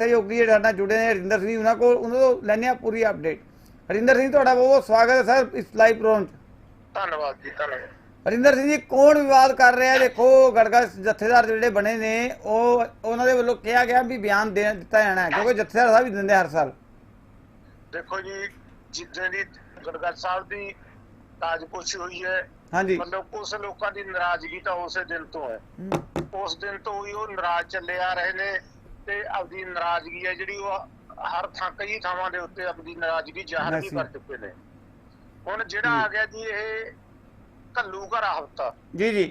ਸਹਿਯੋਗੀ ਜਿਹੜੇ ਨਾਲ ਜੁੜੇ ਨੇ ਹਰਿੰਦਰ ਸਿੰਘ ਉਹਨਾਂ ਕੋਲ ਉਹਨਾਂ ਤੋਂ ਲੈਂਦੇ ਹਾਂ ਪੂਰੀ ਅਪਡੇਟ ਹਰਿੰਦਰ ਸਿੰਘ ਤੁਹਾਡਾ ਬਹੁਤ ਬਹੁਤ ਸਵਾਗਤ ਹੈ ਸਰ ਇਸ ਲਾਈਵ ਪ੍ਰੋਗਰਾਮ 'ਚ। ਧੰਨਵਾਦ ਜੀ ਧੰਨਵਾਦ। ਹਰਿੰਦਰ ਸਿੰਘ ਜੀ ਕੌਣ ਵਿਵਾਦ ਕਰ ਰਿਹਾ ਦੇਖੋ ਗੜਗਾ ਜਥੇਦਾਰ ਜਿਹੜੇ ਬਣੇ ਨੇ ਉਹ ਉਹਨਾਂ ਦੇ ਵੱਲੋਂ ਕਿਹਾ ਗਿਆ ਵੀ ਬਿਆਨ ਦੇ ਦਿੱਤਾ ਜਾਣਾ ਹੈ ਕਿਉਂਕਿ ਜਥੇਦਾਰ ਸਾਹਿਬ ਹੀ ਦਿੰਦੇ ਹਰ ਸਾਲ। ਦੇਖੋ ਜੀ ਜਿੱਦਾਂ ਦੀ ਗੜਗੜ ਸਾਹਿਬ ਦੀ ਤਾਜਪੋਸ਼ੀ ਹੋਈ ਹੈ ਹਾਂਜੀ। ਮਤਲਬ ਕੁਝ ਲੋਕਾਂ ਦੀ ਨਾਰਾਜ਼ਗੀ ਤਾਂ ਉਸੇ ਦਿਨ ਤੋਂ ਹੈ। ਉਸ ਦਿਨ ਤੋਂ ਹੀ ਉਹ ਨਾਰਾਜ਼ ਚੱਲੇ ਆ ਰਹੇ ਨੇ ਤੇ ਆਪਦੀ ਨਾਰਾਜ਼ਗੀ ਹੈ ਜਿਹੜੀ ਉਹ ਹਰ ਥਾਂ ਕਈ ਥਾਵਾਂ ਦੇ ਉੱਤੇ ਆਪਦੀ ਨਾਰਾਜ਼ਗੀ ਜ਼ਾਹਰ ਵੀ। ਕਰ ਚੁੱਕੇ ਨੇ। ਹੁਣ ਜਿਹੜਾ ਆ ਗਿਆ ਜੀ ਇਹ ਕੱਲੂ ਘਰ ਹਫਤਾ। ਜੀ ਜੀ।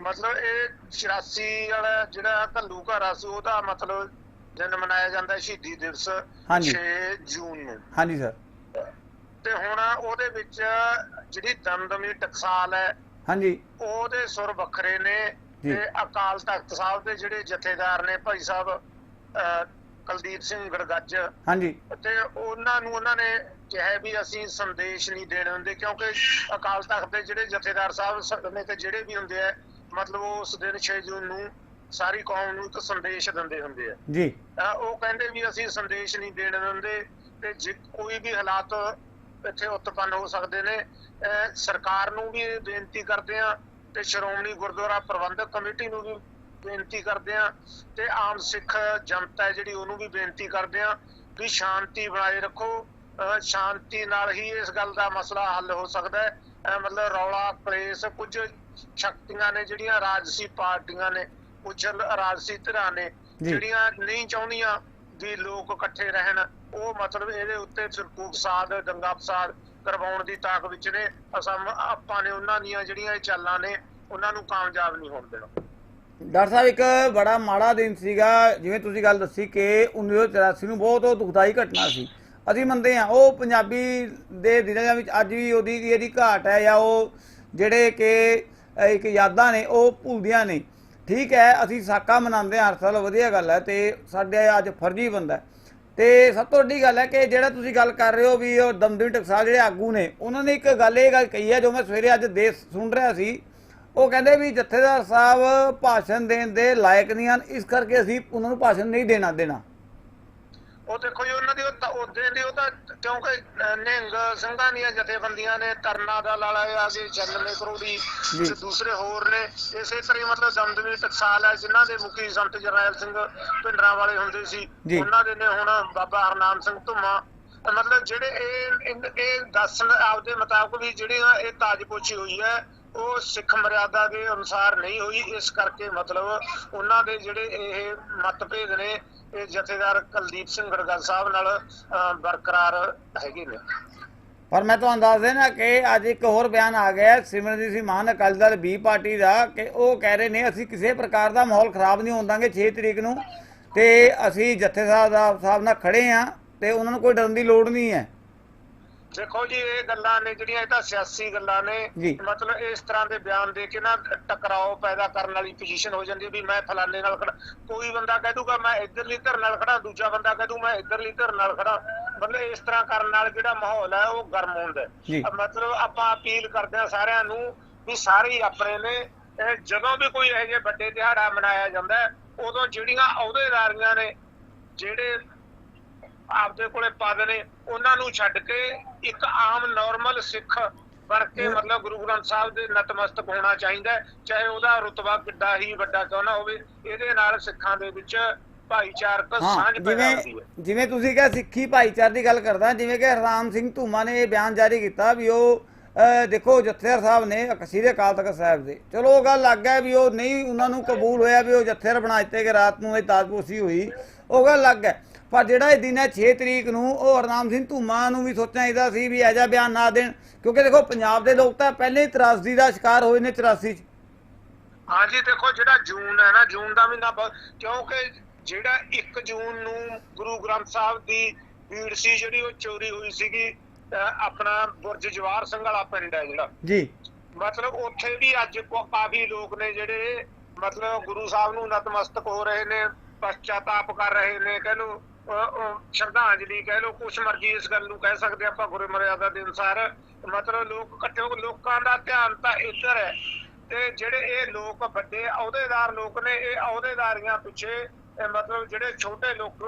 ਮਤਲਬ ਇਹ 84 ਵਾਲਾ ਜਿਹੜਾ ਕੱਲੂ ਘਰ ਸੀ ਉਹਦਾ ਮਤਲਬ ਦਿਨ ਮਨਾਇਆ ਜਾਂਦਾ ਸ਼ਹੀਦੀ ਦਿਵਸ ਹਾਂਜੀ। 6 ਜੂਨ ਨੂੰ। ਹਾਂਜੀ ਸਰ ਤੇ ਹੁਣ ਉਹਦੇ ਵਿੱਚ ਜਿਹੜੀ ਦਮਦਮੀ ਟਕਸਾਲ ਹੈ ਹਾਂਜੀ। ਉਹਦੇ ਸੁਰ ਵੱਖਰੇ ਨੇ। ਤੇ ਅਕਾਲ ਤਖਤ ਸਾਹਿਬ ਦੇ ਜਿਹੜੇ ਜਥੇਦਾਰ ਨੇ ਭਾਈ ਸਾਹਿਬ ਕੁਲਦੀਪ ਸਿੰਘ ਗੜਗੱਜ। ਹਾਂਜੀ। ਤੇ ਉਹਨਾਂ ਨੂੰ ਉਹਨਾਂ ਨੇ ਕਿਹਾ ਵੀ ਅਸੀਂ ਸੰਦੇਸ਼ ਨਹੀਂ ਦੇਣ ਦਿੰਦੇ ਕਿਉਂਕਿ ਅਕਾਲ ਤਖਤ ਦੇ ਜਿਹੜੇ ਜਥੇਦਾਰ ਸਾਹਿਬ ਨੇ ਤੇ ਜਿਹੜੇ ਵੀ ਹੁੰਦੇ ਆ ਮਤਲਬ ਉਹ ਉਸ ਦਿਨ 6 ਜੂਨ ਨੂੰ ਸਾਰੀ ਕੌਮ ਨੂੰ ਇੱਕ ਸੰਦੇਸ਼ ਦਿੰਦੇ ਹੁੰਦੇ ਆ। ਜੀ। ਉਹ ਕਹਿੰਦੇ ਵੀ ਅਸੀਂ ਸੰਦੇਸ਼ ਨਹੀਂ ਦੇਣ ਦਿੰਦੇ ਤੇ ਜੇ ਕੋਈ ਵੀ ਹਾਲਾਤ ਇੱਥੇ ਉਤਪੰਨ ਹੋ ਸਕਦੇ ਨੇ ਸਰਕਾਰ ਨੂੰ ਵੀ ਬੇਨਤੀ ਕਰਦੇ ਆ ਤੇ ਸ਼੍ਰੋਮਣੀ ਗੁਰਦੁਆਰਾ ਪ੍ਰਬੰਧਕ ਕਮੇਟੀ ਨੂੰ ਵੀ ਬੇਨਤੀ ਕਰਦੇ ਆ ਤੇ ਆਮ ਸਿੱਖ ਜਨਤਾ ਜਿਹੜੀ ਉਹਨੂੰ ਵੀ ਬੇਨਤੀ ਕਰਦੇ ਆ ਵੀ ਸ਼ਾਂਤੀ ਬਣਾਏ ਰੱਖੋ। ਸ਼ਾਂਤੀ ਨਾਲ ਹੀ ਇਸ ਗੱਲ ਦਾ ਮਸਲਾ ਹੱਲ ਹੋ ਸਕਦਾ ਹੈ। ਮਤਲਬ ਰੌਲਾ ਕਲੇਸ਼ ਕੁਝ ਸ਼ਕਤੀਆਂ ਨੇ ਜਿਹੜੀਆਂ ਰਾਜਸੀ ਪਾਰਟੀਆਂ ਨੇ ਕੁਝ ਰਾਜਸੀ ਧਿਰਾਂ ਨੇ। ਜਿਹੜੀਆਂ ਨਹੀਂ ਚਾਹੁੰਦੀਆਂ ਵੀ ਲੋਕ ਇਕੱਠੇ ਰਹਿਣ। ਉਹ ਮਤਲਬ ਇਹਦੇ ਉੱਤੇ ਫਿਰਕੂ ਫਸਾਦ ਦੰਗਾ ਫਸਾਦ ਕਰਵਾਉਣ ਦੀ ਤਾਕ ਵਿੱਚ ਨੇ। ਅਸਾਂ ਆਪਾਂ ਨੇ ਉਹਨਾਂ ਦੀਆਂ ਜਿਹੜੀਆਂ ਇਹ ਚਾਲਾਂ ਨੇ ਉਹਨਾਂ ਨੂੰ ਕਾਮਯਾਬ ਨਹੀਂ ਹੋਣ ਦੇਣਾ। ਡਾਕਟਰ ਸਾਹਿਬ, ਇੱਕ ਬੜਾ ਮਾੜਾ ਦਿਨ ਸੀਗਾ। ਜਿਵੇਂ ਤੁਸੀਂ ਗੱਲ ਦੱਸੀ ਕਿ 1984 ਨੂੰ ਬਹੁਤ ਉਹ ਦੁਖਦਾਈ ਘਟਨਾ ਸੀ। ਅਸੀਂ ਮੰਨਦੇ ਹਾਂ, ਉਹ ਪੰਜਾਬੀ ਦੇ ਦਿਨਾਂ ਵਿੱਚ ਅੱਜ ਵੀ ਉਹਦੀ ਇਹਦੀ ਘਾਟ ਹੈ ਜਾਂ ਉਹ ਜਿਹੜੇ ਕਿ ਇੱਕ ਯਾਦਾਂ ਨੇ, ਉਹ ਭੁੱਲਦੀਆਂ ਨੇ। ਠੀਕ ਹੈ, ਅਸੀਂ ਸਾਕਾ ਮਨਾਉਂਦੇ ਹਾਂ, ਹਰ ਸਾਲ ਵਧੀਆ ਗੱਲ ਹੈ ਤੇ ਸਾਡੇ ਅੱਜ ਫਰਜ਼ੀ ਬੰਦਾ ਤੇ ਸਭ ਤੋਂ ਵੱਡੀ ਗੱਲ ਹੈ ਕਿ ਜਿਹੜਾ ਤੁਸੀਂ ਗੱਲ ਕਰ ਰਹੇ ਹੋ ਵੀ ਉਹ ਦਮਦਮੀ ਟਕਸਾਲ ਜਿਹੜੇ ਆਗੂ ਨੇ, ਉਹਨਾਂ ਨੇ ਇੱਕ ਗੱਲ ਇਹ ਗੱਲ ਕਹੀ ਹੈ, ਜੋ ਮੈਂ ਸਵੇਰੇ ਅੱਜ ਦੇਸ਼ ਸੁਣ ਰਿਹਾ ਸੀ ਉਹ ਕਹਿੰਦੇ ਵੀ ਜਥੇਦਾਰ ਸਾਹਿਬ ਭਾਸ਼ਣ ਦੇਣ ਦੇ ਲਾਇਕ ਨਹੀਂ ਹਨ ਇਸ ਕਰਕੇ ਅਸੀਂ ਉਹਨਾਂ ਨੂੰ ਭਾਸ਼ਣ ਨਹੀਂ ਦੇਣਾ ਦੇਣਾ ਉਹ ਦੇਖੋ ਜੀ ਉਹਨਾਂ ਦੀ ਉਹ ਦੀ ਉਹ ਤਾਂ ਕਿਉਂਕਿ ਨਿਹੰਗ ਸਿੰਘਾਂ ਦੀਆਂ ਜਥੇਬੰਦੀਆਂ ਨੇ ਤਰਨਾ ਦਾ ਲਾਲਾ ਆ ਜੀ 96 ਕਰੋੜੀ ਜੀ। ਤੇ ਦੂਸਰੇ ਹੋਰ ਨੇ ਇਸੇ ਤਰ੍ਹਾਂ ਮਤਲਬ ਦਮਦਮੀ ਟਕਸਾਲ ਹੈ ਜਿਨ੍ਹਾਂ ਦੇ ਮੁਖੀ ਸੰਤ ਜਰਨੈਲ ਸਿੰਘ ਪਿੰਡਰਾਂ ਵਾਲੇ ਹੁੰਦੇ ਸੀ। ਉਹਨਾਂ ਦੇ ਨੇ ਹੁਣ ਬਾਬਾ ਹਰਨਾਮ ਸਿੰਘ ਧੁੰਮਾ ਮਤਲਬ ਜਿਹੜੇ ਇਹ ਇਹ ਦੱਸਣ ਆਪਦੇ ਮੁਤਾਬਕ ਵੀ ਜਿਹੜੀਆਂ ਇਹ ਤਾਜਪੋਸ਼ੀ ਹੋਈ ਹੈ ਉਹ ਸਿੱਖ ਮਰਿਆਦਾ ਦੇ ਅਨੁਸਾਰ ਨਹੀਂ ਹੋਈ। ਇਸ ਕਰਕੇ ਮਤਲਬ ਉਹਨਾਂ ਦੇ ਜਿਹੜੇ ਇਹ ਮਤਭੇਦ ਨੇ, ਇਹ ਜਥੇਦਾਰ ਕੁਲਦੀਪ ਸਿੰਘ ਗੜਗੜ ਸਾਹਿਬ ਨਾਲ ਬਰਕਰਾਰ ਹੈਗੇ ਨੇ। ਪਰ ਮੈਂ ਤੁਹਾਨੂੰ ਦੱਸ ਦੇਣਾ ਕਿ ਅੱਜ ਇੱਕ ਹੋਰ ਬਿਆਨ ਆ ਗਿਆ। ਸਿਮਰਨਜੀਤ ਸਿੰਘ ਮਾਨ ਅਕਾਲੀ ਦਲ ਬੀ ਪਾਰਟੀ ਦਾ ਕਿ ਉਹ ਕਹਿ ਰਹੇ ਨੇ, ਅਸੀਂ ਕਿਸੇ ਪ੍ਰਕਾਰ ਦਾ ਮਾਹੌਲ ਖਰਾਬ ਨਹੀਂ ਹੋਣ ਦਾਂਗੇ 6 ਤਰੀਕ ਨੂੰ। ਤੇ ਅਸੀਂ ਜਥੇਦਾਰ ਸਾਹਿਬ ਨਾਲ ਖੜੇ ਆ ਤੇ ਉਹਨਾਂ ਨੂੰ ਕੋਈ ਡਰਨ ਦੀ ਲੋੜ ਨਹੀਂ ਹੈ। ਦੇਖੋ ਜੀ ਇਹ ਗੱਲਾਂ ਨੇ ਜਿਹੜੀਆਂ ਇਹ ਤਾਂ ਸਿਆਸੀ ਗੱਲਾਂ ਨੇ। ਮਤਲਬ ਇਸ ਤਰ੍ਹਾਂ ਦੇ ਬਿਆਨ ਦੇ ਕੇ ਨਾ ਟਕਰਾਓ ਪੈਦਾ ਕਰਨ ਵਾਲੀ ਪੋਜੀਸ਼ਨ ਹੋ ਜਾਂਦੀ ਹੈ ਵੀ ਮੈਂ ਫਲਾਣੇ ਨਾਲ ਖੜਾ ਕੋਈ ਬੰਦਾ ਕਹਿ ਦੂਗਾ ਮੈਂ ਇੱਧਰਲੀ ਧਿਰ ਨਾਲ ਖੜਾ ਦੂਜਾ ਬੰਦਾ ਕਹਿ ਦੂ ਮੈਂ ਇੱਧਰਲੀ ਧਿਰ ਨਾਲ ਖੜਾ ਮਤਲਬ ਇਸ ਤਰ੍ਹਾਂ ਕਰਨ ਨਾਲ ਜਿਹੜਾ ਮਾਹੌਲ ਹੈ ਉਹ ਗਰਮ ਹੁੰਦਾ ਮਤਲਬ ਆਪਾਂ ਅਪੀਲ ਕਰਦੇ ਹਾਂ ਸਾਰਿਆਂ ਨੂੰ ਵੀ ਸਾਰੇ ਆਪਣੇ ਨੇ ਇਹ ਜਦੋਂ ਵੀ ਕੋਈ ਇਹੋ ਜਿਹੇ ਵੱਡੇ ਦਿਹਾੜਾ ਮਨਾਇਆ ਜਾਂਦਾ ਹੈ, ਉਦੋਂ ਜਿਹੜੀਆਂ ਅਹੁਦੇਦਾਰੀਆਂ ਨੇ ਜਿਹੜੇ ਆਪਦੇ ਕੋਲੇ ਪਦ ਨੇ ਉਹਨਾਂ ਨੂੰ ਛੱਡ ਕੇ ਇੱਕ ਆਮ ਨਾਰਮਲ ਸਿੱਖ ਬਣ ਕੇ ਮਤਲਬ ਗੁਰੂ ਗ੍ਰੰਥ ਸਾਹਿਬ ਦੇ ਨਤਮਸਤਕ ਹੋਣਾ ਚਾਹੀਦਾ ਚਾਹੇ ਉਹਦਾ ਰੁਤਬਾ ਕਿੱਡਾ ਹੀ ਵੱਡਾ ਕਿਉਂ ਨਾ ਹੋਵੇ ਇਹਦੇ ਨਾਲ ਸਿੱਖਾਂ ਦੇ ਵਿੱਚ ਭਾਈਚਾਰਕ ਸਾਂਝ ਪੈਦਾ ਹੁੰਦੀ ਹੈ। ਜਿਵੇਂ ਤੁਸੀਂ ਕਿਹਾ ਸਿੱਖੀ ਭਾਈਚਾਰੇ ਦੀ ਗੱਲ ਕਰਦਾ ਜਿਵੇਂ ਕਿ ਹਰਨਾਮ ਸਿੰਘ ਧੂਮਾ ਨੇ ਇਹ ਬਿਆਨ ਜਾਰੀ ਕੀਤਾ ਵੀ ਉਹ ਦੇਖੋ ਜਥੇਦਾਰ ਸਾਹਿਬ ਨੇ ਅਕਸੀਰੇ ਅਕਾਲ ਤਖਤ ਸਾਹਿਬ ਦੇ। ਚਲੋ ਉਹ ਗੱਲ ਲੱਗ ਹੈ ਵੀ ਉਹ ਨਹੀਂ ਉਹਨਾਂ ਨੂੰ ਕਬੂਲ ਹੋਇਆ ਵੀ ਉਹ ਜਥੇਦਾਰ ਬਣਾ ਦਿੱਤੇ ਕਿ ਰਾਤ ਨੂੰ ਇਹ ਤਾਜਪੋਸ਼ੀ ਹੋਈ। ਉਹ ਗੱਲ ਲੱਗ ਹੈ। ਪਰ ਜਿਹੜਾ ਇਹ ਦਿਨ ਹੈ 6 ਤਰੀਕ ਨੂੰ ਉਹ ਹਰਨਾਮ ਸਿੰਘ ਧੂਮਾ ਨੂੰ ਵੀ ਸੋਚਣਾ ਚਾਹੀਦਾ ਸੀ ਵੀ ਐਜਾ ਬਿਆਨ ਨਾ ਦੇਣ। ਕਿਉਂਕਿ ਦੇਖੋ ਪੰਜਾਬ ਦੇ ਲੋਕ ਤਾਂ ਪਹਿਲੇ ਹੀ ਤਰਾਸਦੀ ਦਾ ਸ਼ਿਕਾਰ ਹੋਏ ਨੇ 84 ਚ। ਹਾਂਜੀ ਦੇਖੋ ਜਿਹੜਾ ਜੂਨ ਹੈ ਨਾ ਜੂਨ ਦਾ ਮਹੀਨਾ ਕਿਉਂਕਿ ਜਿਹੜਾ 1 ਜੂਨ ਨੂੰ ਗੁਰੂ ਗ੍ਰੰਥ ਸਾਹਿਬ ਦੀ ਭੀੜ ਸੀ ਜਿਹੜੀ ਉਹ ਚੋਰੀ ਹੋਈ ਸੀਗੀ ਆਪਣਾ ਬੁਰਜ ਜਵਾਰ ਸਿੰਘ ਵਾਲਾ ਪਿੰਡ ਹੈ ਜਿਹੜਾ। ਜੀ। ਮਤਲਬ ਉੱਥੇ ਵੀ ਅੱਜ ਕੋ- ਕਾਫੀ ਲੋਕ ਨੇ ਜਿਹੜੇ ਮਤਲਬ ਗੁਰੂ ਸਾਹਿਬ ਨੂੰ ਨਤਮਸਤਕ ਹੋ ਰਹੇ ਨੇ ਪਛਤਾਤਾਪ ਕਰ ਰਹੇ ਨੇ ਕਹਿ ਲੋ ਸ਼ਰਧਾਂਜਲੀ ਕਹਿ ਲੋ ਕੁਛ ਮਰਜ਼ੀ ਇਸ ਗੱਲ ਨੂੰ ਕਹਿ ਸਕਦੇ ਆਪਾਂ ਗੁਰੂ ਮਰਿਆਦਾ ਦੇ ਅਨੁਸਾਰ। ਮਤਲਬ ਲੋਕ ਇਕੱਠੇ ਲੋਕਾਂ ਦਾ ਧਿਆਨ ਤਾਂ ਇੱਧਰ ਹੈ। ਤੇ ਜਿਹੜੇ ਇਹ ਲੋਕ ਵੱਡੇ ਅਹੁਦੇਦਾਰ ਲੋਕ ਨੇ ਇਹ ਅਹੁਦੇਦਾਰੀਆਂ ਪਿੱਛੇ ਮਤਲਬ ਜਿਹੜੇ ਛੋਟੇ ਲੋਕ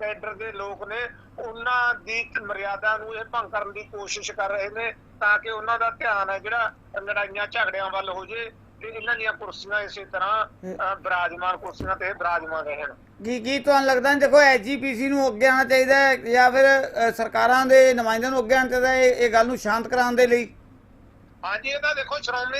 ਕੈਡਰ ਦੇ ਲੋਕ ਨੇ ਉਹਨਾਂ ਦੀ ਮਰਿਆਦਾ ਨੂੰ ਇਹ ਭੰਗ ਕਰਨ ਦੀ ਕੋਸ਼ਿਸ਼ ਕਰ ਰਹੇ ਨੇ ਤਾਂ ਕਿ ਉਹਨਾਂ ਦਾ ਧਿਆਨ ਹੈ ਜਿਹੜਾ ਲੜਾਈਆਂ ਝਗੜਿਆਂ ਵੱਲ ਹੋ ਜੇ ਤੇ ਇਹਨਾਂ ਦੀਆਂ ਕੁਰਸੀਆਂ ਇਸੇ ਤਰ੍ਹਾਂ ਬਿਰਾਜਮਾਨ ਕੁਰਸੀਆਂ ਤੇ ਬਿਰਾਜਮਾਨ ਰਹਿਣ। ਕੀ ਕੀ ਤੁਹਾਨੂੰ ਲੱਗਦਾ ਨਹੀਂ ਦੇਖੋ ਐਜੀਪੀਸੀ ਨੂੰ ਅੱਗੇ ਆਉਣਾ ਚਾਹੀਦਾ ਹੈ ਜਾਂ ਫਿਰ ਅ, ਸਰਕਾਰਾਂ ਦੇ ਨੁਮਾਇੰਦਿਆਂ ਨੂੰ ਅੱਗੇ ਆਉਣਾ ਚਾਹੀਦਾ ਹੈ ਇਹ ਇਹ ਗੱਲ ਨੂੰ ਸ਼ਾਂਤ ਕਰਾਉਣ ਦੇ ਲਈ? ਹਾਂਜੀ ਇਹ ਤਾਂ ਦੇਖੋ ਸ਼੍ਰੋਮਣੀ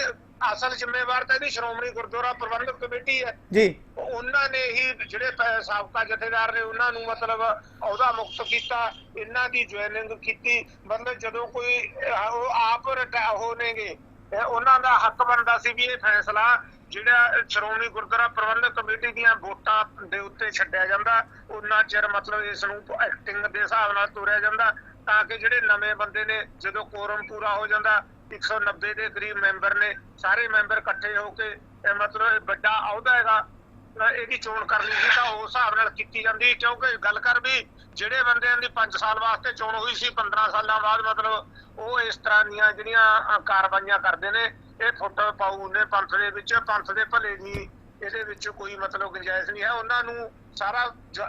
ਅਸਲ ਜ਼ਿੰਮੇਵਾਰ ਤਾਂ ਇਹਦੀ ਸ਼੍ਰੋਮਣੀ ਗੁਰਦੁਆਰਾ ਪ੍ਰਬੰਧਕ ਕਮੇਟੀ ਹੈ। ਜੀ। ਉਹਨਾਂ ਨੇ ਹੀ ਜਿਹੜੇ ਪ- ਸਾਬਕਾ ਜਥੇਦਾਰ ਨੇ ਉਹਨਾਂ ਨੂੰ ਮਤਲਬ ਅਹੁਦਾ ਮੁਕਤ ਕੀਤਾ ਇਹਨਾਂ ਦੀ ਜੁਆਇਨਿੰਗ ਕੀਤੀ। ਮਤਲਬ ਜਦੋਂ ਕੋਈ ਅਹ, ਉਹ ਆਪ ਰਿਟਾ- ਉਹ ਨੇਗੇ ਇਹ ਉਹਨਾਂ ਦਾ ਹੱਕ ਬਣਦਾ ਸੀ ਵੀ ਇਹ ਫੈਸਲਾ ਜਿਹੜਾ ਸ਼੍ਰੋਮਣੀ ਗੁਰਦੁਆਰਾ ਪ੍ਰਬੰਧਕ ਕਮੇਟੀ ਦੀਆਂ ਵੋਟਾਂ ਦੇ ਉੱਤੇ ਛੱਡਿਆ ਜਾਂਦਾ ਉਹਨਾਂ ਚਿਰ ਮਤਲਬ ਇਸ ਨੂੰ ਐਕਟਿੰਗ ਦੇ ਹਿਸਾਬ ਨਾਲ ਤੋਰਿਆ ਜਾਂਦਾ, ਤਾਂ ਕਿ ਜਿਹੜੇ ਨਵੇਂ ਬੰਦੇ ਨੇ, ਜਦੋਂ ਕੋਰਮ ਪੂਰਾ ਹੋ ਜਾਂਦਾ 190 ਦੇ ਕਰੀਬ ਮੈਂਬਰ ਨੇ, ਸਾਰੇ ਮੈਂਬਰ ਇਕੱਠੇ ਹੋ ਕੇ ਮਤਲਬ ਇਹ ਵੱਡਾ ਅਹੁਦਾ ਹੈਗਾ ਇਹਦੀ ਚੋਣ ਕਰਨੀ ਸੀ, ਤਾਂ ਉਸ ਹਿਸਾਬ ਨਾਲ ਕੀਤੀ ਜਾਂਦੀ, ਕਿਉਂਕਿ ਗੱਲ ਕਰ ਵੀ, ਜਿਹੜੇ ਬੰਦਿਆਂ ਦੀ 5 ਸਾਲ ਵਾਸਤੇ ਚੋਣ ਹੋਈ ਸੀ 15 ਸਾਲਾਂ ਬਾਅਦ ਮਤਲਬ, ਉਹ ਇਸ ਤਰ੍ਹਾਂ ਦੀਆਂ ਜਿਹੜੀਆਂ ਕਾਰਵਾਈਆਂ ਕਰਦੇ ਨੇ ਇਹ ਫੁੱਟ ਪਾਉ ਨੇ ਪੰਥ ਦੇ ਵਿੱਚ, ਪੰਥ ਦੇ ਭਲੇ ਦੀ ਇਹਦੇ ਵਿੱਚ ਕੋਈ ਮਤਲਬ ਗੁੰਜਾਇਸ਼ ਨਹੀਂ ਹੈ। ਉਹਨਾਂ ਨੂੰ ਸਾਰਾ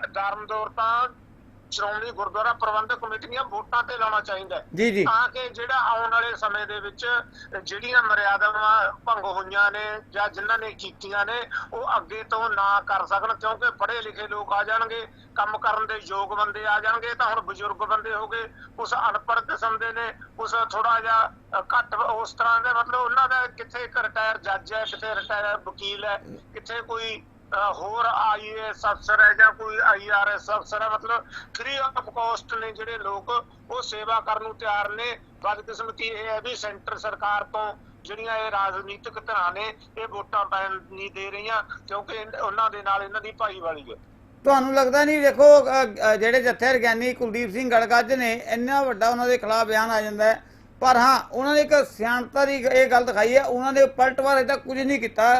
ਦਰਮਦੌਰ ਤਾਂ ਸ਼੍ਰੋਮਣੀ ਗੁਰਦੁਆਰਾ ਪ੍ਰਬੰਧਕ ਕਮੇਟੀ ਦੀਆਂ ਵੋਟਾਂ ਤੇ ਲਾਉਣਾ ਚਾਹੀਦਾ ਹੈ। ਜੀ ਜੀ। ਤਾਂ ਕਿ ਜਿਹੜਾ ਆਉਣ ਵਾਲੇ ਸਮੇਂ ਦੇ ਵਿੱਚ ਜਿਹੜੀਆਂ ਮਰਿਆਦਾਵਾਂ ਭੰਗ ਹੋਈਆਂ ਨੇ ਜਾਂ ਜਿਨ੍ਹਾਂ ਨੇ ਕੀਤੀਆਂ ਨੇ ਉਹ ਅੱਗੇ ਤੋਂ ਨਾ ਕਰ ਸਕਣ ਕਿਉਂਕਿ ਪੜ੍ਹੇ ਲਿਖੇ ਲੋਕ ਆ ਜਾਣਗੇ ਕੰਮ ਕਰਨ ਦੇ ਯੋਗ ਬੰਦੇ ਆ ਜਾਣਗੇ ਤਾਂ ਹੁਣ ਬਜ਼ੁਰਗ ਬੰਦੇ ਹੋ ਗਏ ਉਸ ਅਨਪੜ੍ਹ ਕਿਸਮ ਦੇ ਨੇ ਉਸ ਥੋੜਾ ਜਿਹਾ ਘੱਟ ਉਸ ਤਰ੍ਹਾਂ ਦੇ ਮਤਲਬ ਉਹਨਾਂ ਦਾ ਕਿੱਥੇ ਇੱਕ ਰਿਟਾਇਰ ਜੱਜ ਹੈ ਕਿਤੇ ਰਿਟਾਇਰ ਵਕੀਲ ਹੈ ਕਿੱਥੇ ਕੋਈ ਹੋਰ ਆਈਏਐਸ ਅਫਸਰ ਹੈ ਜਾਂ ਕੋਈ ਆਈਆਰਐਸ ਅਫਸਰ ਹੈ, ਮਤਲਬ ਫ੍ਰੀ ਆਫ ਕਾਸਟ ਨੇ ਜਿਹੜੇ ਲੋਕ, ਉਹ ਸੇਵਾ ਕਰਨ ਨੂੰ ਤਿਆਰ ਨੇ। ਬਦਕਿਸਮਤੀ ਇਹ ਹੈ ਵੀ ਸੈਂਟਰ ਸਰਕਾਰ ਤੋਂ ਜਿਹੜੀਆਂ ਇਹ ਰਾਜਨੀਤਿਕ ਧਿਰਾਂ ਨੇ, ਇਹ ਵੋਟਾਂ ਪੈਣ ਨਹੀਂ ਦੇ ਰਹੀਆਂ, ਕਿਉਂਕਿ ਉਹਨਾਂ ਦੇ ਨਾਲ ਇਹਨਾਂ ਦੀ ਭਾਈਵਾਲੀ ਹੈ। ਤੁਹਾਨੂੰ ਲੱਗਦਾ ਨਹੀਂ, ਦੇਖੋ ਜਿਹੜੇ ਜੱਥੇ ਗਿਆਨੀ ਕੁਲਦੀਪ ਸਿੰਘ ਗੜਗੱਜ ਨੇ, ਇੰਨਾ ਵੱਡਾ ਉਹਨਾਂ ਦੇ ਖਿਲਾਫ ਬਿਆਨ ਆ ਜਾਂਦਾ ਹੈ। ਪਰ ਹਾਂ, ਉਹਨਾਂ ਨੇ ਇੱਕ ਸਿਆਣਤਾ ਦੀ ਇਹ ਗੱਲ ਦਿਖਾਈ ਹੈ, ਉਹਨਾਂ ਨੇ ਪਲਟਵਾਰ ਅਜੇ ਕੁਝ ਨਹੀਂ ਕੀਤਾ।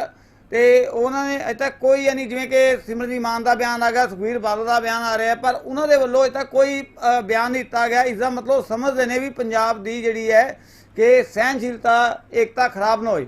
ਤੇ ਉਹਨਾਂ ਨੇ ਅਜੇ ਤੱਕ ਕੋਈ ਯਾਨੀ ਜਿਵੇਂ ਕਿ ਸਿਮਰਜੀਤ ਮਾਨ ਦਾ ਬਿਆਨ ਆ ਗਿਆ, ਸੁਖਬੀਰ ਬਾਦਲ ਦਾ ਬਿਆਨ ਆ ਰਿਹਾ, ਪਰ ਉਹਨਾਂ ਦੇ ਵੱਲੋਂ ਅਜੇ ਤੱਕ ਕੋਈ ਬਿਆਨ ਨਹੀਂ ਦਿੱਤਾ ਗਿਆ। ਇਸ ਦਾ ਮਤਲਬ ਸਮਝਦੇ ਨੇ ਵੀ ਪੰਜਾਬ ਦੀ ਜਿਹੜੀ ਹੈ ਕਿ ਸਹਿਨਸ਼ੀਲਤਾ ਏਕਤਾ ਖਰਾਬ ਨਾ ਹੋਏ।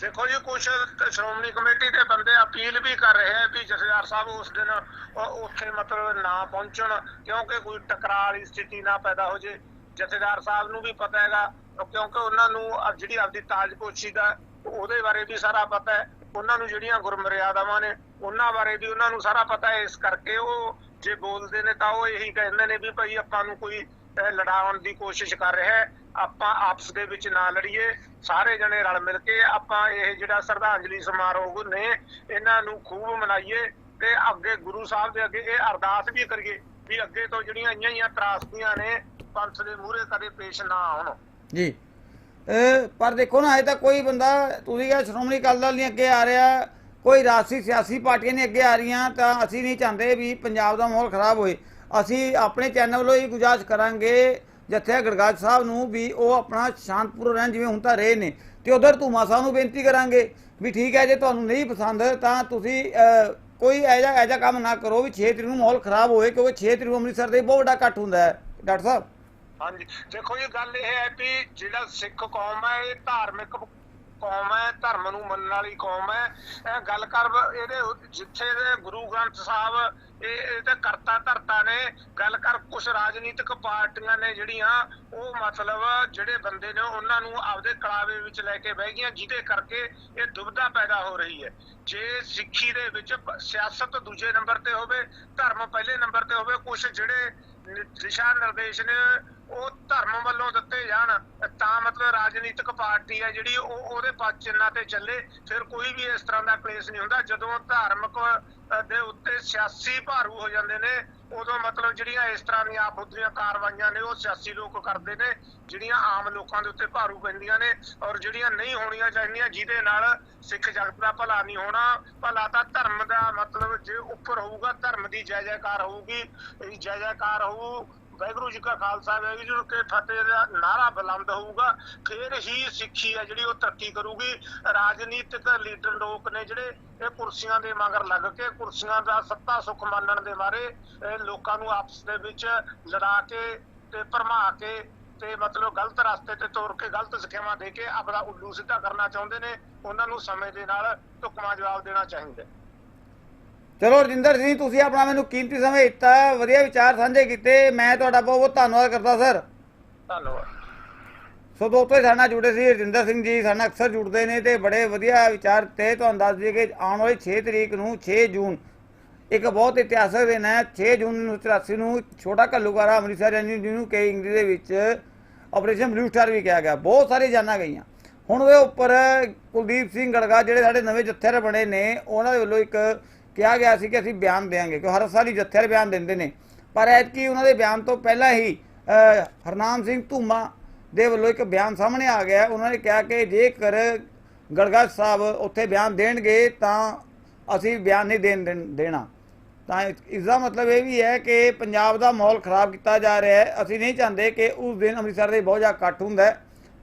ਦੇਖੋ ਜੀ ਕੁਝ ਸ਼੍ਰੋਮਣੀ ਕਮੇਟੀ ਦੇ ਬੰਦੇ ਅਪੀਲ ਵੀ ਕਰ ਰਹੇ ਆ ਵੀ ਜਥੇਦਾਰ ਸਾਹਿਬ ਉਸ ਦਿਨ ਉੱਥੇ ਮਤਲਬ ਨਾ ਪਹੁੰਚਣ, ਕਿਉਂਕਿ ਕੋਈ ਟਕਰਾਅ ਵਾਲੀ ਸਥਿਤੀ ਨਾ ਪੈਦਾ ਹੋ ਜੇ। ਜਥੇਦਾਰ ਸਾਹਿਬ ਨੂੰ ਵੀ ਪਤਾ ਹੈਗਾ, ਕਿਉਂਕਿ ਉਹਨਾਂ ਨੂੰ ਜਿਹੜੀ ਆਪਦੀ ਤਾਜਪੋਸ਼ੀ ਦਾ, ਉਹਦੇ ਬਾਰੇ ਵੀ ਸਾਰਾ ਪਤਾ ਹੈ। ਉਹਨਾਂ ਨੂੰ ਜਿਹੜੀਆਂ ਗੁਰਮਰਿਆਦਾਵਾਂ ਨੇ, ਉਹਨਾਂ ਬਾਰੇ ਵੀ ਉਹਨਾਂ ਨੂੰ ਸਾਰਾ ਪਤਾ ਹੈ। ਇਸ ਕਰਕੇ ਉਹ ਜੇ ਬੋਲਦੇ ਨੇ ਤਾਂ ਉਹ ਇਹੀ ਕਹਿੰਦੇ ਨੇ ਵੀ ਭਾਈ ਆਪਾਂ ਨੂੰ ਕੋਈ ਲੜਾਉਣ ਦੀ ਕੋਸ਼ਿਸ਼ ਕਰ ਰਿਹਾ ਹੈ। ਆਪਾਂ ਆਪਸ ਦੇ ਵਿੱਚ ਨਾ ਲੜੀਏ। ਸਾਰੇ ਜਣੇ ਰਲ ਮਿਲ ਕੇ ਆਪਾਂ ਇਹ ਜਿਹੜਾ ਸ਼ਰਧਾਂਜਲੀ ਸਮਾਰੋਹ ਨੇ, ਇਹਨਾਂ ਨੂੰ ਖੂਬ ਮਨਾਈਏ ਤੇ ਅੱਗੇ ਗੁਰੂ ਸਾਹਿਬ ਦੇ ਅੱਗੇ ਇਹ ਅਰਦਾਸ ਵੀ ਕਰੀਏ ਵੀ ਅੱਗੇ ਤੋਂ ਜਿਹੜੀਆਂ ਇੰਨੀਆਂ ਹੀ ਤਰਾਸਦੀਆਂ ਨੇ, ਪੰਥ ਦੇ ਮੂਹਰੇ ਕਦੇ ਪੇਸ਼ ਨਾ ਆਉਣ ਜੀ। ਪਰ ਦੇਖੋ ਨਾ ਅਜੇ ਤੱਕ ਕੋਈ ਬੰਦਾ ਤੁਸੀਂ ਕਿਹਾ ਸ਼੍ਰੋਮਣੀ ਅਕਾਲੀ ਦਲ ਨਹੀਂ ਅੱਗੇ ਆ ਰਿਹਾ ਕੋਈ ਰਾਜਸੀ ਸਿਆਸੀ ਪਾਰਟੀਆਂ ਨਹੀਂ ਅੱਗੇ ਆ ਰਹੀਆਂ ਤਾਂ ਅਸੀਂ ਨਹੀਂ ਚਾਹੁੰਦੇ ਵੀ ਪੰਜਾਬ ਦਾ ਮਾਹੌਲ ਖਰਾਬ ਹੋਏ। ਅਸੀਂ ਆਪਣੇ ਚੈਨਲ ਵੱਲੋਂ ਹੀ ਗੁਜ਼ਾਰਿਸ਼ ਕਰਾਂਗੇ ਜੱਥੇ ਗੜਗਾਜ ਸਾਹਿਬ ਨੂੰ ਵੀ ਉਹ ਆਪਣਾ ਸ਼ਾਂਤਪੂਰ ਰਹਿਣ ਜਿਵੇਂ ਹੁਣ ਤਾਂ ਰਹੇ ਨੇ। ਤੇ ਉਧਰ ਧੂਮਾ ਸਾਹਿਬ ਨੂੰ ਬੇਨਤੀ ਕਰਾਂਗੇ ਵੀ ਠੀਕ ਹੈ ਜੇ ਤੁਹਾਨੂੰ ਨਹੀਂ ਪਸੰਦ ਤਾਂ ਤੁਸੀਂ ਅਹ, ਕੋਈ ਐਜਾ ਐਜਾ ਕੰਮ ਨਾ ਕਰੋ ਵੀ 6 ਤਰੀਕ ਨੂੰ ਮਾਹੌਲ ਖਰਾਬ ਹੋਏ ਕਿਉਂਕਿ 6 ਤਰੀਕ ਨੂੰ ਅੰਮ੍ਰਿਤਸਰ ਦੇ ਬਹੁਤ ਵੱਡਾ ਇਕੱਠ ਹੁੰਦਾ ਹੈ। ਡਾਕਟਰ ਸਾਹਿਬ। ਹਾਂਜੀ। ਦੇਖੋ ਇਹ ਗੱਲ ਇਹ ਹੈ ਵੀ ਜਿਹੜਾ ਸਿੱਖ ਕੌਮ ਹੈ, ਇਹ ਧਾਰਮਿਕ ਕੌਮ ਹੈ, ਧਰਮ ਨੂੰ ਮੰਨਣ ਵਾਲੀ ਕੌਮ ਹੈ। ਇਹ ਗੱਲ ਕਰ ਇਹਦੇ ਜਿੱਥੇ ਦੇ ਗੁਰੂ ਗ੍ਰੰਥ ਸਾਹਿਬ, ਇਹ ਇਹ ਤੇ ਕਰਤਾ ਧਰਤਾ ਨੇ। ਗੱਲ ਕਰ ਕੁਝ ਰਾਜਨੀਤਿਕ ਪਾਰਟੀਆਂ ਨੇ ਜਿਹੜੀਆਂ, ਉਹ ਮਤਲਬ ਜਿਹੜੇ ਬੰਦੇ ਨੇ, ਉਹਨਾਂ ਨੂੰ ਆਪਦੇ ਕਲਾਵੇ ਵਿੱਚ ਲੈ ਕੇ ਬਹਿ ਗਈਆਂ, ਜਿਹਦੇ ਕਰਕੇ ਇਹ ਦੁਬਿਧਾ ਪੈਦਾ ਹੋ ਰਹੀ ਹੈ। ਜੇ ਸਿੱਖੀ ਦੇ ਵਿੱਚ ਸਿਆਸਤ ਦੂਜੇ ਨੰਬਰ ਤੇ ਹੋਵੇ, ਧਰਮ ਪਹਿਲੇ ਨੰਬਰ ਤੇ ਹੋਵੇ ਕੁਝ ਜਿਹੜੇ ਦਿਸ਼ਾ ਨਿਰਦੇਸ਼ ਨੇ ਉਹ ਧਰਮ ਵੱਲੋਂ ਦਿੱਤੇ ਜਾਣ, ਤਾਂ ਮਤਲਬ ਰਾਜਨੀਤਿਕ ਪਾਰਟੀ ਹੈ ਜਿਹੜੀ ਉਹ ਉਹਦੇ ਪੱਛ ਚਿੰਨ੍ਹਾਂ ਤੇ ਚੱਲੇ, ਫਿਰ ਕੋਈ ਵੀ ਇਸ ਤਰ੍ਹਾਂ ਦਾ ਕਲੇਸ਼ ਨਹੀਂ ਹੁੰਦਾ। ਜਦੋਂ ਧਾਰਮਿਕ ਦੇ ਉੱਤੇ ਸਿਆਸੀ ਭਾਰੂ ਹੋ ਜਾਂਦੇ ਨੇ, ਉਦੋਂ ਮਤਲਬ ਜਿਹੜੀਆਂ ਇਸ ਤਰ੍ਹਾਂ ਦੀਆਂ ਆਪੁੱਤਰੀਆਂ ਕਾਰਵਾਈਆਂ ਨੇ, ਉਹ ਸਿਆਸੀ ਲੋਕ ਕਰਦੇ ਨੇ, ਜਿਹੜੀਆਂ ਆਮ ਲੋਕਾਂ ਦੇ ਉੱਤੇ ਭਾਰੂ ਪੈਂਦੀਆਂ ਨੇ ਔਰ ਜਿਹੜੀਆਂ ਨਹੀਂ ਹੋਣੀਆਂ ਚਾਹੀਦੀਆਂ, ਜਿਹਦੇ ਨਾਲ ਸਿੱਖ ਜਗਤ ਦਾ ਭਲਾ ਨਹੀਂ ਹੋਣਾ। ਭਲਾ ਤਾਂ ਧਰਮ ਦਾ ਮਤਲਬ ਜੇ ਉੱਪਰ ਹੋਊਗਾ, ਧਰਮ ਦੀ ਜੈ ਜੈਕਾਰ ਹੋਊਗੀ ਜੈ ਜੈਕਾਰ ਹੋਊ ਵਾਹਿਗੁਰੂ ਜੀ ਕਾ ਖਾਲਸਾ, ਵਾਹਿਗੁਰੂ ਜੀ ਫਤਿਹ ਦਾ ਨਾਰਾ ਬੁਲੰਦ ਹੋਊਗਾ, ਫਿਰ ਹੀ ਸਿੱਖੀ ਹੈ ਜਿਹੜੀ ਉਹ ਤਰੱਕੀ ਕਰੂਗੀ। ਰਾਜਨੀਤਿਕ ਲੀਡਰ ਲੋਕ ਨੇ ਜਿਹੜੇ, ਇਹ ਕੁਰਸੀਆਂ ਦੇ ਮਗਰ ਲੱਗ ਕੇ, ਕੁਰਸੀਆਂ ਦਾ ਸੱਤਾ ਸੁੱਖ ਮੰਨਣ ਦੇ ਬਾਰੇ, ਇਹ ਲੋਕਾਂ ਨੂੰ ਆਪਸ ਦੇ ਵਿੱਚ ਲੜਾ ਕੇ ਤੇ ਭਰਮਾ ਕੇ ਤੇ ਮਤਲਬ ਗਲਤ ਰਸਤੇ ਤੇ ਤੋਰ ਕੇ ਗਲਤ ਸਿੱਖਿਆਵਾਂ ਦੇ ਕੇ ਆਪਣਾ ਉੱਲੂ ਸਿੱਧਾ ਕਰਨਾ ਚਾਹੁੰਦੇ ਨੇ, ਉਹਨਾਂ ਨੂੰ ਸਮੇਂ ਦੇ ਨਾਲ ਢੁਕਵਾਂ ਜਵਾਬ ਦੇਣਾ ਚਾਹੀਦਾ ਚਲੋ ਰਜਿੰਦਰ ਸਿੰਘ ਤੁਸੀਂ ਆਪਣਾ ਮੈਨੂੰ ਕੀਮਤੀ ਸਮਾਂ ਦਿੱਤਾ ਵਧੀਆ ਵਿਚਾਰ ਸਾਂਝੇ ਕੀਤੇ ਮੈਂ ਤੁਹਾਡਾ ਬਹੁਤ ਬਹੁਤ ਧੰਨਵਾਦ ਕਰਦਾ ਸਰ। ਧੰਨਵਾਦ। ਸੋ ਦੋਸਤੋ ਸਾਡੇ ਨਾਲ ਜੁੜੇ ਸੀ ਰਜਿੰਦਰ ਸਿੰਘ ਜੀ ਸਾਡੇ ਨਾਲ ਅਕਸਰ ਜੁੜਦੇ ਨੇ ਤੇ ਬੜੇ ਵਧੀਆ ਵਿਚਾਰ ਤੇ ਤੁਹਾਨੂੰ ਦੱਸ ਦਈਏ ਕਿ ਆਉਣ ਵਾਲੀ 6 ਤਰੀਕ ਨੂੰ 6 ਜੂਨ ਇੱਕ ਬਹੁਤ ਇਤਿਹਾਸਕ ਦਿਨ ਹੈ 6 ਜੂਨ 1984 ਨੂੰ ਛੋਟਾ ਘੱਲੂਕਾਰਾ ਅੰਮ੍ਰਿਤਸਰ ਜਿਹਨੂੰ ਕਿ ਇੰਗਲਿਸ਼ ਦੇ ਵਿੱਚ ਆਪਰੇਸ਼ਨ ਬਲੂ ਸਟਾਰ ਵੀ ਕਿਹਾ ਗਿਆ ਬਹੁਤ ਸਾਰੀ ਜਾਨਾਂ ਗਈਆਂ। ਹੁਣ ਉਹਦੇ ਉੱਪਰ ਕੁਲਦੀਪ ਸਿੰਘ ਗੜਗਾ ਜਿਹੜੇ ਸਾਡੇ ਨਵੇਂ ਜਥੇਦਾਰ ਬਣੇ ਨੇ ਉਹਨਾਂ ਦੇ ਵੱਲੋਂ ਇੱਕ ਕਿਹਾ ਗਿਆ ਸੀ ਕਿ ਅਸੀਂ ਬਿਆਨ ਦੇਵਾਂਗੇ ਕਿ ਹਰ ਸਾਲ ਹੀ ਜਥੇਦਾਰ ਬਿਆਨ ਦਿੰਦੇ ਨੇ। ਪਰ ਐਤਕੀ ਉਹਨਾਂ ਦੇ ਬਿਆਨ ਤੋਂ ਪਹਿਲਾਂ ਹੀ ਹਰਨਾਮ ਸਿੰਘ ਧੂਮਾ ਦੇ ਵੱਲੋਂ ਇੱਕ ਬਿਆਨ ਸਾਹਮਣੇ ਆ ਗਿਆ। ਉਹਨਾਂ ਨੇ ਕਿਹਾ ਕਿ ਜੇਕਰ ਗੜਗਾ ਸਾਹਿਬ ਉੱਥੇ ਬਿਆਨ ਦੇਣਗੇ ਤਾਂ ਅਸੀਂ ਬਿਆਨ ਨਹੀਂ ਦੇਣ ਦੇਣ- ਦੇਣਾ। ਤਾਂ ਇਸ ਦਾ ਮਤਲਬ ਇਹ ਵੀ ਹੈ ਕਿ ਪੰਜਾਬ ਦਾ ਮਾਹੌਲ ਖਰਾਬ ਕੀਤਾ ਜਾ ਰਿਹਾ ਹੈ। ਅਸੀਂ ਨਹੀਂ ਚਾਹੁੰਦੇ ਕਿ ਉਸ ਦਿਨ ਅੰਮ੍ਰਿਤਸਰ ਦੇ ਬਹੁਤ ਜ਼ਿਆਦਾ ਇਕੱਠ ਹੁੰਦਾ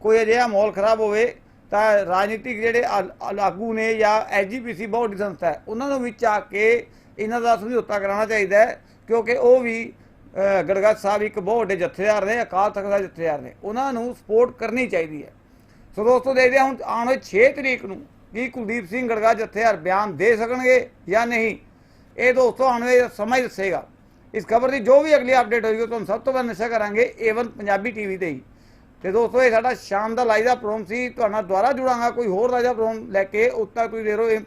ਕੋਈ ਅਜਿਹਾ ਮਾਹੌਲ ਖਰਾਬ ਹੋਵੇ ਤਾਂ ਰਾਜਨੀਤਿਕ ਜਿਹੜੇ ਆਲ- ਆਲ- ਆਗੂ ਨੇ ਜਾਂ ਐਜੀਪੀਸੀ ਬਹੁਤ ਵੱਡੀ ਸੰਸਥਾ ਹੈ। ਉਹਨਾਂ ਨੂੰ ਵਿੱਚ ਆ ਕੇ ਇਹਨਾਂ ਦਾ ਸਮਝੌਤਾ ਕਰਾਉਣਾ ਚਾਹੀਦਾ ਹੈ ਕਿਉਂਕਿ ਉਹ ਵੀ ਅਹ, ਗੜਗਾ ਸਾਹਿਬ ਇੱਕ ਬਹੁਤ ਵੱਡੇ ਜਥੇਦਾਰ ਨੇ ਅਕਾਲ ਤਖਤ ਦਾ ਜਥੇਦਾਰ ਨੇ। ਉਹਨਾਂ ਨੂੰ ਸਪੋਰਟ ਕਰਨੀ ਚਾਹੀਦੀ ਹੈ। ਸੋ ਦੋਸਤੋ ਦੇਖਦੇ ਹਾਂ ਹੁਣ ਆਉਣ ਵਾਲੀ 6 ਤਰੀਕ ਨੂੰ ਕੀ ਕੁਲਦੀਪ ਸਿੰਘ ਗੜਗਾ ਜਥੇਦਾਰ ਬਿਆਨ ਦੇ ਸਕਣਗੇ ਜਾਂ ਨਹੀਂ। ਇਹ ਦੋਸਤੋ ਆਉਣ ਵਾਲੇ ਸਮਾਂ ਹੀ ਦੱਸੇਗਾ। ਇਸ ਖਬਰ ਦੀ ਜੋ ਵੀ ਅਗਲੀ ਅਪਡੇਟ ਹੋਏਗੀ ਤੁਹਾਨੂੰ ਸਭ ਤੋਂ ਪਹਿਲਾਂ ਨਸ਼ਾ ਕਰਾਂਗੇ ਏਵਨ ਪੰਜਾਬੀ ਟੀਵੀ ਤੇ ਹੀ। ਤੇ ਦੋਸਤੋ, ਇਹ ਸਾਡਾ ਸ਼ਾਮ ਦਾ ਲਾਈਵ ਦਾ ਪ੍ਰੋਗਰਾਮ ਸੀ। ਤੁਹਾਡਾ ਨਾਲ ਦੁਬਾਰਾ ਜੁੜਾਂਗਾ, ਕੋਈ ਹੋਰ ਲਾਈਵ ਦਾ ਪ੍ਰੋਗਰਾਮ ਲੈ ਕੇ ਉਦ ਤੱਕ ਤੁਸੀਂ ਦੇ ਰਹੋ ਇਹ